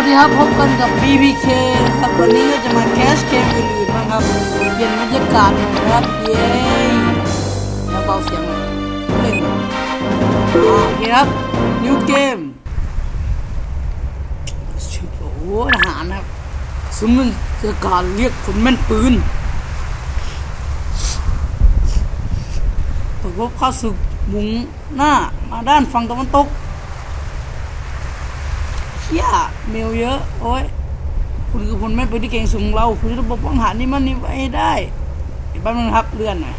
วัสดีครับพบกันกับ BBK นะครับวันนี้ก็จะมาแคสเกมอื่นๆบ้างครับเปลี่ยนบรรยากาศหน่อยนะครับเย้แล้วเบาเสียงหน่อยเล่นโอเคครับ new game ชุดโอ้โหทหารครับสมมันคือการเรียกคนแม่นปืนประพบข้าศึกมุงหน้ามาด้านฝั่งตะวันตก ชี่ยเมลเยอะ โอ้ยคุณคือพลแม่ปืนที่เก่งสูงเรา คุณระบบป้องกันนี่มันนี่ไว้ได้เดี๋ยวแป๊บนึงครับเลื่อนหน่อย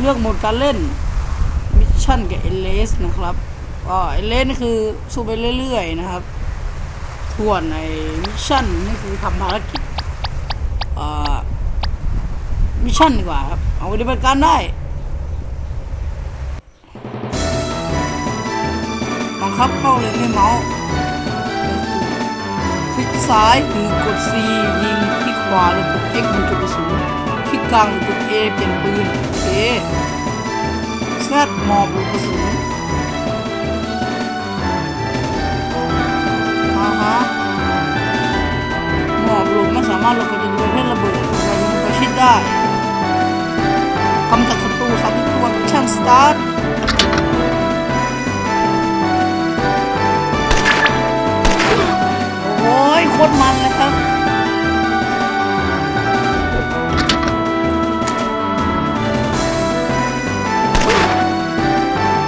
เลือกโหมดการเล่นมิชชั่นกับเอเลสนะครับอ๋อเอเลสนี่คือสู้ไปเรื่อยๆนะครับส่วนในมิชชั่นนี่คือทำภารกิจอ่อมิชชั่นดีกว่าครับ เอาไปฏิบัติการได้ คับเข้าเลยด้วยเมาส์คลิกซ้ายหรือกด C ยิงคลิกขวาหรือกด X บรรจุดกระสุนคลิกกลางหรือกด A เปลี่ยนปืนโอเคแซดมอบลูกกระสุนอ่าฮะหมอบลูกไม่สามารถลบกระสุนประเภทระเบิดเราลงประชิดได้กำจัดศัตรูสามตัวช่างสตาร์ท ตรมันเลยครับ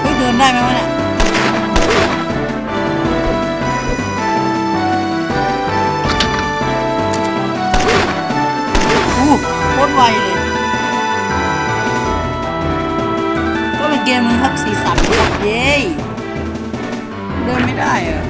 เฮ้ยเดินได้ไหมวะเนี่ยอู้โคตรไวเลยก็เป็นเกมมึงครับสีสันครับเย้เดินไม่ได้อะ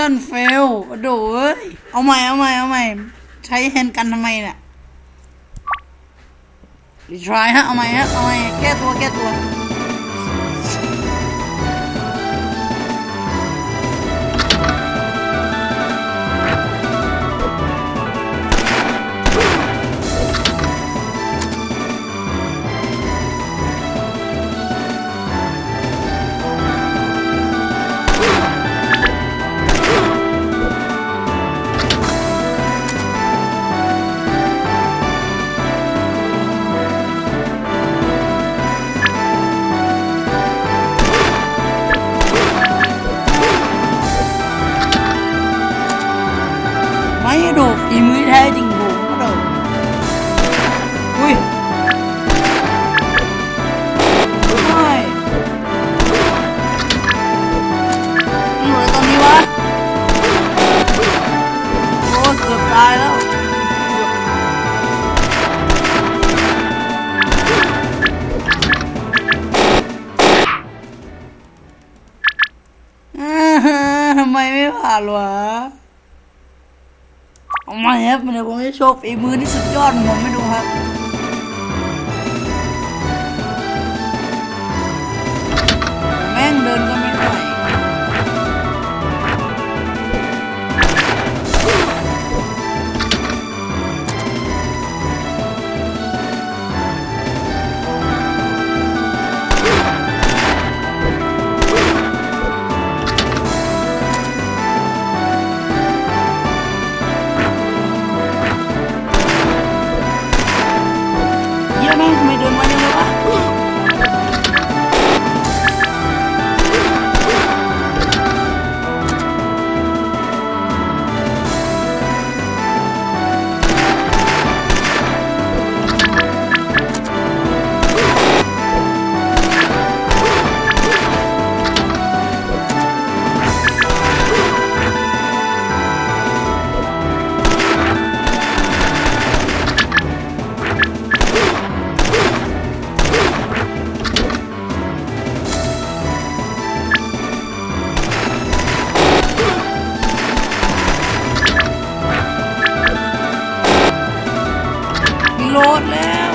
มิชชั่นเฟลโอ้โดเอ้ย เอาใหม่ เอาใหม่ เอาใหม่ ใช้แฮนกันทำไมเนี่ยรีทรายฮะ เอาใหม่ฮะ เอาใหม่ แก้ตัว แก้ตัว ไม่โดดฝีมือแท้จริงผมก็โดดอุ้ยไม่อยู่ในตอนนี้วะโอ้เกือบตายแล้วทำไมไม่ผ่านวะ เอามาครับเดี๋ยวผมจะโชว์ฝีมือที่สุดยอดของผมให้ดูครับ โหลดแล้ว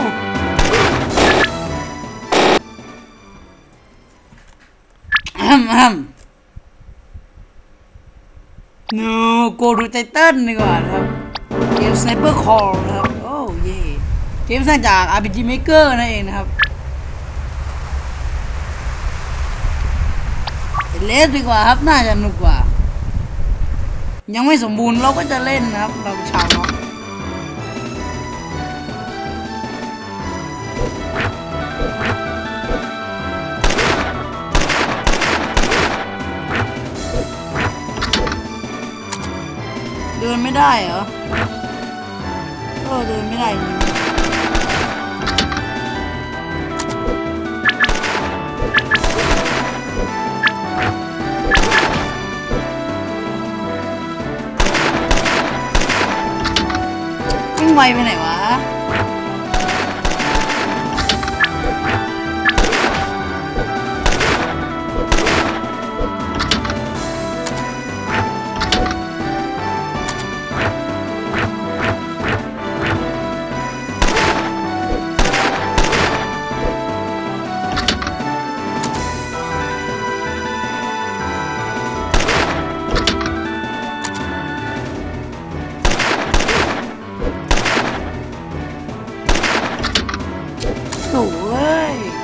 อ้ำอ้ำ no go to titan ดีกว่านครับ เกม sniper call นะครับ โอ้เย่เกมสร้างจาก RPG Maker นั่นเองนะครับเลสดีกว่าครับ น่าจะสนุกกว่า ยังไม่สมบูรณ์เราก็จะเล่นนะครับ เราชาวเนาะ ไม่ได้เหรอเออเดินไม่ได้จริงวิ่งไวไปไหนวะ โถ่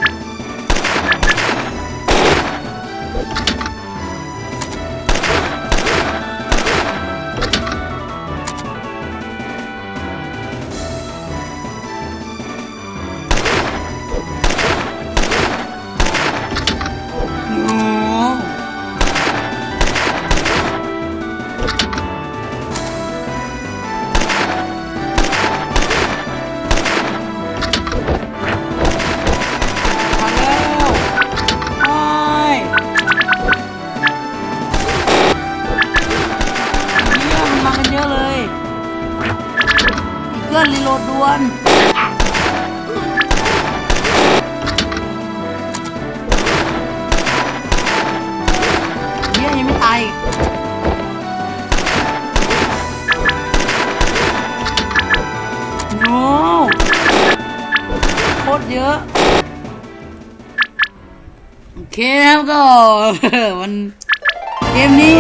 เยอะ โอเคครับก็มันเกมนี้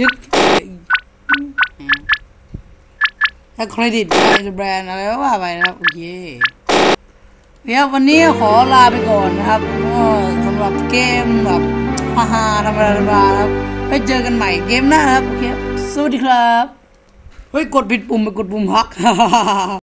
ยึดถ้าเครดิตได้แบรนด์อะไรก็ว่าไปนะครับ โอเคเดี๋ยววันนี้ขอลาไปก่อนนะครับก็สำหรับเกมแบบฮ่าๆธรรมดาธราครับไว้เจอกันใหม่เกมหน้าครับ โอเค สวัสดีครับ เฮ้ย กดผิดปุ่มไปกดปุ่มฮัก